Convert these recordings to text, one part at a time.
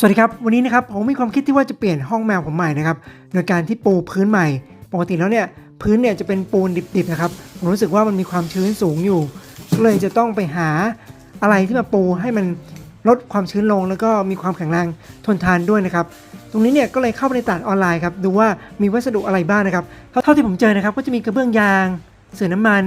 สวัสดีครับ วันนี้นะครับผมมีความคิดที่ว่าจะเปลี่ยนห้องแมวผมใหม่นะครับโดยการที่ปูพื้นใหม่ ปกติแล้วเนี่ยพื้นเนี่ยจะเป็นปูนดิบๆนะครับผมรู้สึกว่ามันมีความชื้นสูงอยู่ก็เลยจะต้องไปหาอะไรที่มาปูให้มันลดความชื้นลง แล้วก็มีความแข็งแรงทนทานด้วยนะครับตรงนี้เนี่ยก็เลยเข้าไปในตลาดออนไลน์ครับดูว่ามีวัสดุอะไรบ้างนะครับเท่าที่ผมเจอนะครับก็จะมีกระเบื้องยาง เสื่อน้ำมัน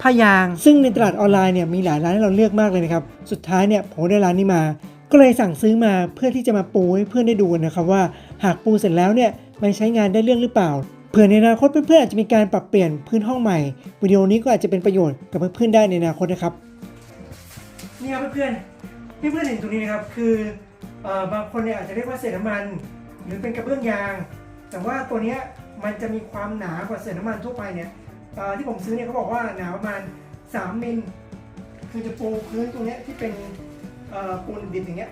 ผ้ายาง ซึ่งในตลาดออนไลน์เนี่ยมีหลายร้านให้เราเลือกมากเลยนะครับสุดท้ายเนี่ยผมได้ร้านนี้มา ก็เลยสั่งซื้อมาเพื่อที่จะมาปูให้เพื่อนได้ดูนะครับว่า หากปูเสร็จแล้วเนี่ยมันใช้งานได้เรื่องหรือเปล่าเผื่อในอนาคตเพื่อนๆอาจจะมีการปรับเปลี่ยนพื้นห้องใหม่วิดีโอนี้ก็อาจจะเป็นประโยชน์กับเพื่อนๆได้ในอนาคตนะครับนี่ครับเพื่อนๆเพื่อนๆเห็นตรงนี้นะครับคือเอ่อบางคนเนี่ยอาจจะเรียกว่าเศษน้ำมัน หรือเป็นกระเบื้องยาง แต่ว่าตัวเนี้ยมันจะมีความหนากว่าเศษน้ำมันทั่วไปเนี่ยที่ผมซื้อเนี่ยเขาบอกว่าหนาประมาณ 3มิลคือจะปูพื้นตรงเนี้ยที่เป็น ปูนดิบอย่างเงี้ย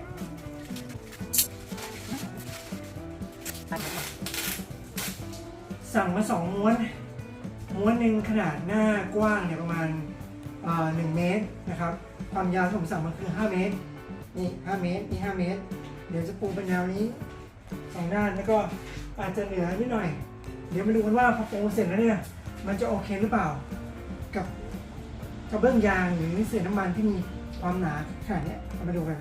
สั่งมาสองม้วน ม้วนหนึ่งขนาดหน้ากว้างเนี่ยประมาณหนึ่งเมตรนะครับ ความยาวที่ผมสั่งมาคือ 5 เมตร นี่ 5 เมตร นี่ 5 เมตร เดี๋ยวจะปูเป็นแนวนี้สองด้านแล้วก็อาจจะเหลือนิดหน่อย เดี๋ยวมาดูกันว่าพอปูเสร็จแล้วเนี่ยมันจะโอเคหรือเปล่า กับกระเบื้องยางหรือเศษน้ำมันที่มี ความหนาขนาดนี้เอามาดูกัน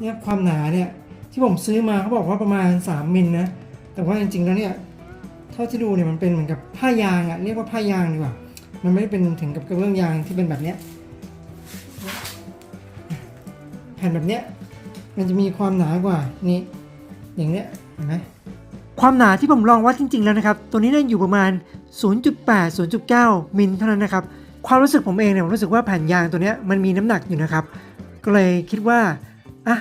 เนี่ยความหนาเนี่ยที่ผมซื้อมาเขาบอกว่าประมาณ 3มิลนะแต่ว่าจริงๆแล้วเนี่ยเท่าที่ดูเนี่ยมันเป็นเหมือนกับผ้ายางอะเรียกว่าผ้ายางดีกว่ามันไม่ได้เป็นถึงกับกระเบื้องยางที่เป็นแบบเนี้ยแผ่นแบบเนี้ยมันจะมีความหนากว่านี่อย่างเนี้ยเห็นไหมความหนาที่ผมลองวัดจริง ๆแล้วนะครับ ตัวนี้เนี่ยอยู่ประมาณ 0.8 0.9 มิลเท่านั้นนะครับ ความรู้สึกผมเองเนี่ยผมรู้สึกว่าแผ่นยางตัวนี้มันมีน้ำหนักอยู่นะครับ ก็เลยคิดว่าอะ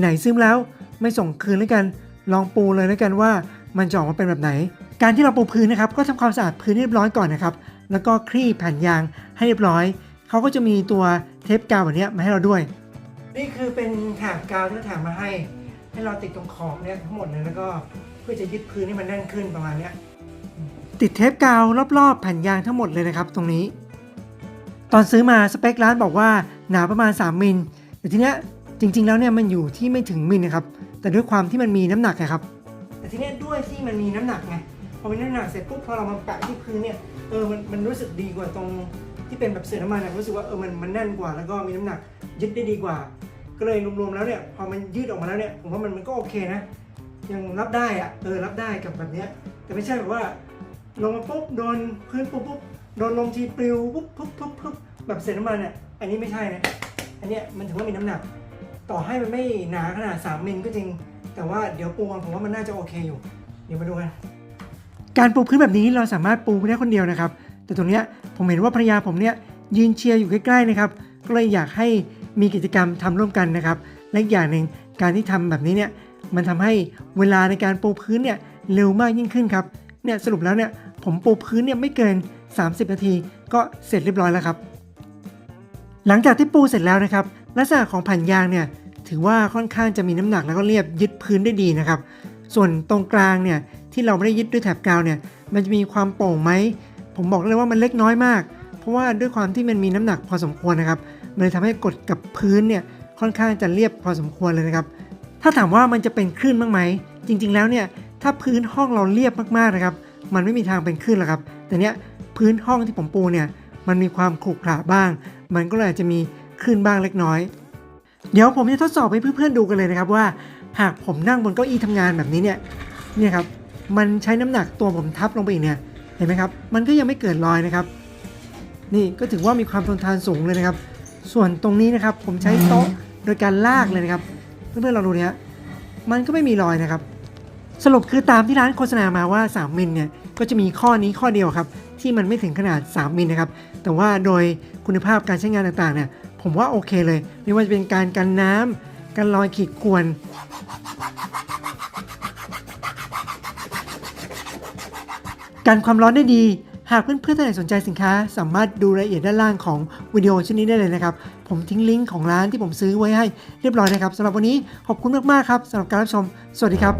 ไหนๆซื้อมแล้วไม่ส่งคืนแล้วกันลองปูเลยแล้วกันว่ามันจะออกมาเป็นแบบไหน การที่เราปูพื้นนะครับ ก็ทำความสะอาดพื้นให้เรียบร้อยก่อนนะครับ แล้วก็คลี่แผ่นยางให้เรียบร้อย เขาก็จะมีตัวเทปกาวแบบนี้มาให้เราด้วย นี่คือเป็นแถบกาวที่แถมมาให้ ให้เราติดตรงขอบเนี่ยทั้งหมดเลยแล้วก็เพื่อจะยึดพื้นให้มันแน่นขึ้นประมาณนี้ติดเทปกาวรอบๆ แผ่นยางทั้งหมดเลยนะครับ ตรงนี้ ตอนซื้อมาสเปคร้านบอกว่าหนาประมาณ 3 มิล แต่ทีเนี้ยจริง ๆ แล้วเนี่ยมันอยู่ที่ไม่ถึงมิลนะครับ แต่ด้วยความที่มันมีน้ำหนักนะครับ แต่ทีเนี้ยด้วยที่มันมีน้ำหนักไง พอมีน้ำหนักเสร็จปุ๊บพอเรามาแปะที่พื้นเนี่ย เออ มันมันรู้สึกดีกว่าตรงที่เป็นแบบเศษน้ำมันอะรู้สึกว่าเออ มันมันแน่นกว่า แล้วก็มีน้ำหนักยึดได้ดีกว่า ก็เลยรวมๆแล้วเนี่ย พอมันยืดออกมาแล้วเนี่ย ผมว่ามันมันก็โอเคนะ ยังรับได้อะเออ รับได้กับแบบเนี้ย แต่ไม่ใช่แบบว่าลงมาปุ๊บโดนพื้นปุ๊บปุ๊บ โดนลมทีปลิวปุ๊บปุ๊บปุ๊บปุ๊บแบบเศษน้ำมันเนี่ยอันนี้ไม่ใช่นะอันเนี้ยมันถือว่ามีน้ำหนัก ต่อให้มันไม่หนาขนาด 3 มิลก็จริง แต่ว่าเดี๋ยวปูมาผมว่ามันน่าจะโอเคอยู่ เดี๋ยวมาดูกัน การปูพื้นแบบนี้เราสามารถปูได้คนเดียวนะครับ แต่ตรงเนี้ยผมเห็นว่าภรรยาผมเนี่ยยืนเชียร์อยู่ใกล้ๆนะครับก็เลยอยากให้มีกิจกรรมทำร่วมกันนะครับและอีกอย่างหนึ่งการที่ทำแบบนี้เนี่ยมันทำให้เวลาในการปูพื้นเนี่ยเร็วมากยิ่งขึ้นครับ เนี่ยสรุปแล้วเนี่ยผมปูพื้นเนี่ยไม่เกิน 30 นาที ก็เสร็จเรียบร้อยแล้วครับ หลังจากที่ปูเสร็จแล้วนะครับลักษณะของแผ่นยางเนี่ยถือว่าค่อนข้างจะมีน้ำหนักแล้วก็เรียบยึดพื้นได้ดีนะครับ ส่วนตรงกลางเนี่ยที่เราไม่ได้ยึดด้วยแถบกาวเนี่ยมันจะมีความโป่งไหมผมบอกเลยว่ามันเล็กน้อยมาก เพราะว่าด้วยความที่มันมีน้ำหนักพอสมควรนะครับมันเลยทำให้กดกับพื้นเนี่ยค่อนข้างจะเรียบพอสมควรเลยนะครับ ถ้าถามว่ามันจะเป็นคลื่นบ้างไหม จริง ๆ แล้วเนี่ย ถ้าพื้นห้องเราเรียบมากๆนะครับ มันไม่มีทางเป็นคลื่นหรอกครับ แต่เนี้ยพื้นห้องที่ผมปูเนี่ยมันมีความขรุขระบ้าง มันก็เลยอาจจะมีคลื่นบ้างเล็กน้อย เดี๋ยวผมจะทดสอบให้เพื่อนๆดูกันเลยนะครับว่า หากผมนั่งบนเก้าอี้ทำงานแบบนี้เนี่ยเนี่ยครับมันใช้น้ำหนักตัวผมทับลงไปอีกเนี่ยเห็นไหมครับ มันก็ยังไม่เกิดรอยนะครับ นี่ก็ถือว่ามีความทนทานสูงเลยนะครับ ส่วนตรงนี้นะครับผมใช้โต๊ะโดยการลากเลยนะครับ เพื่อนๆเราดูเนี่ยมันก็ไม่มีรอยนะครับ สรุปคือตามที่ร้านโฆษณามาว่า 3 มิลเนี่ยก็จะมีข้อนี้ข้อเดียวครับ ที่มันไม่ถึงขนาด 3 มิลนะครับ แต่ว่าโดยคุณภาพการใช้งานต่างๆเนี่ยผมว่าโอเคเลย ไม่ว่าจะเป็นการกันน้ำการรอยขีดข่วนการความร้อนได้ดี หากเพื่อนๆท่านไหนสนใจสินค้า สามารถดูรายละเอียดด้านล่างของวิดีโอชิ้นนี้ได้เลยนะครับ ผมทิ้งลิงก์ของร้านที่ผมซื้อไว้ให้เรียบร้อยนะครับสำหรับวันนี้ขอบคุณมากๆครับสำหรับการรับชม สวัสดีครับ